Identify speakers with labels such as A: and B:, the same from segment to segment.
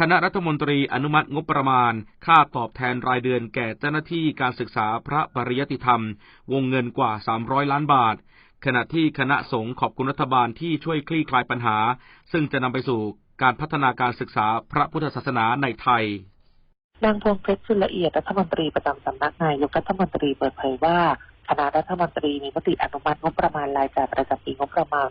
A: คณะรัฐมนตรีอนุมัติงบประมาณ ค่าตอบแทนรายเดือนแก่เจ้าหน้าที่การศึกษาพระปริยติธรรม วงเงินกว่า 300 ล้านบาท ขณะที่คณะสงฆ์ขอบคุณรัฐบาลที่ช่วยคลี่คลายปัญหา ซึ่งจะนำไปสู่การพัฒนาการศึกษาพระพุทธศาสนาในไทย
B: นางพวงเพชรจุลละเอียดรัฐมนตรีประจำสำนักนายกรัฐมนตรีเปิดเผยว่าคณะรัฐมนตรีมีมติอนุมัติงบประมาณรายจ่ายประจำปีงบประมาณ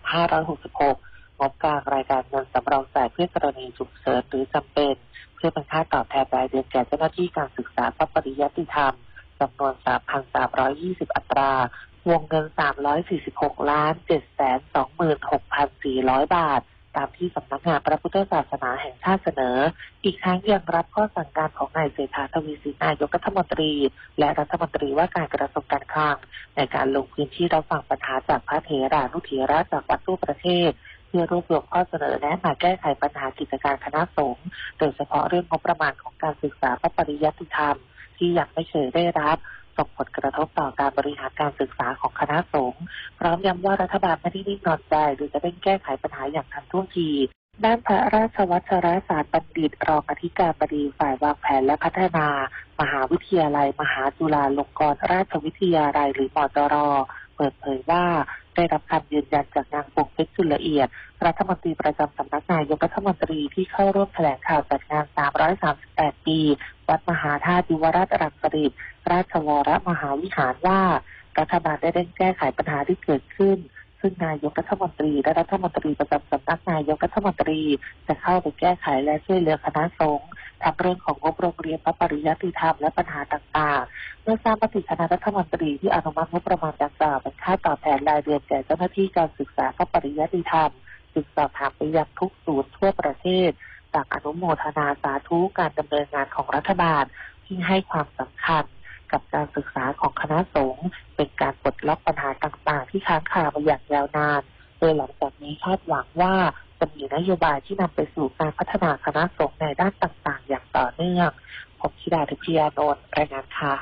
B: 2566 บกลางรายการเงินสำรองจ่ายเพื่อกรณีฉุกเฉินหรือจำเป็น เพื่อเป็นค่าตอบแทนรายเดือนแก่เจ้าหน้าที่การศึกษาพระปริยัติธรรมจำนวน 3,320 อัตรา วงเงิน 346 ล้าน726,400 บาท ตามที่สำนักงานพระพุทธศาสนาแห่งชาติเสนอ อีกทั้งยังรับข้อสั่งการของนายเศรษฐาทวีสินนายกรัฐมนตรี และรัฐมนตรีว่าการกระทรวงการคลังในการลงพื้นที่รับฟังปัญหาจากพระเถรานุเถระจากวัดทั่วประเทศ พื่อรวบรวมข้อเสนอแนะมาแก้ไขปัญหากิจการคณะสงฆ์โดยเฉพาะเรื่องงบประมาณของการศึกษาพระปริยัติธรรม ที่ยังไม่เคยได้รับส่งผลกระทบต่อการบริหารการศึกษาของคณะสงฆ์พร้อมย้ำว่ารัฐบาลไม่ได้นิ่งนอนใจหรือจะเร่งแก้ไขปัญหาอย่างทันท่วงทีด้านพระราชวัชรศาสตร์บัณฑิตรองอธิการบดีฝ่ายวางแผนและพัฒนา มหาวิทยาลัย มหาจุฬาลงกรณราชวิทยาลัยหรือมจรเปิดเผยว่า ได้รับคำยืนยันจากนางปงเพชรจุลละเอียด รัฐมนตรีประจำสำนักนายกรัฐมนตรีที่เข้าร่วมแถลงข่าวจัดงาน 338 ปี วัดมหาธาตุยุวราชรังสฤษราชวรมหาวิหารว่า รัฐบาลได้เร่งแก้ไขปัญหาที่เกิดขึ้น ซึ่งนายกรัฐมนตรีและรัฐมนตรีประจำสำนักนายกรัฐมนตรี จะเข้าไปแก้ไขและช่วยเหลือคณะสงฆ์ ทั้งเรื่องของงบโรงเรียนพระปริยัติธรรมและปัญหาต่างๆ เมื่อทราบมติคณะรัฐมนตรีที่อนุมัติงบประมาณดังกล่าวเป็นค่าตอบแทนรายเดือนแก่เจ้าหน้าที่การศึกษาพระปริยัติธรรมจึงสอบถามไปยังทุกศูนย์ทั่วประเทศต่างอนุโมทนาสาธุการดำเนินงานของรัฐบาลที่ให้ความสำคัญกับการศึกษาของคณะสงฆ์เป็นการปลดล็อกปัญหาต่างๆ ที่ค้างคามาอย่างยาวนาน โดยหลังจากนี้คาดหวังว่าจะมีนโยบายที่นำไปสู่การพัฒนาคณะสงฆ์ในด้านต่างๆ อย่างต่อเนื่อง ผมชิดาทิพยานนท์รายงานค่ะ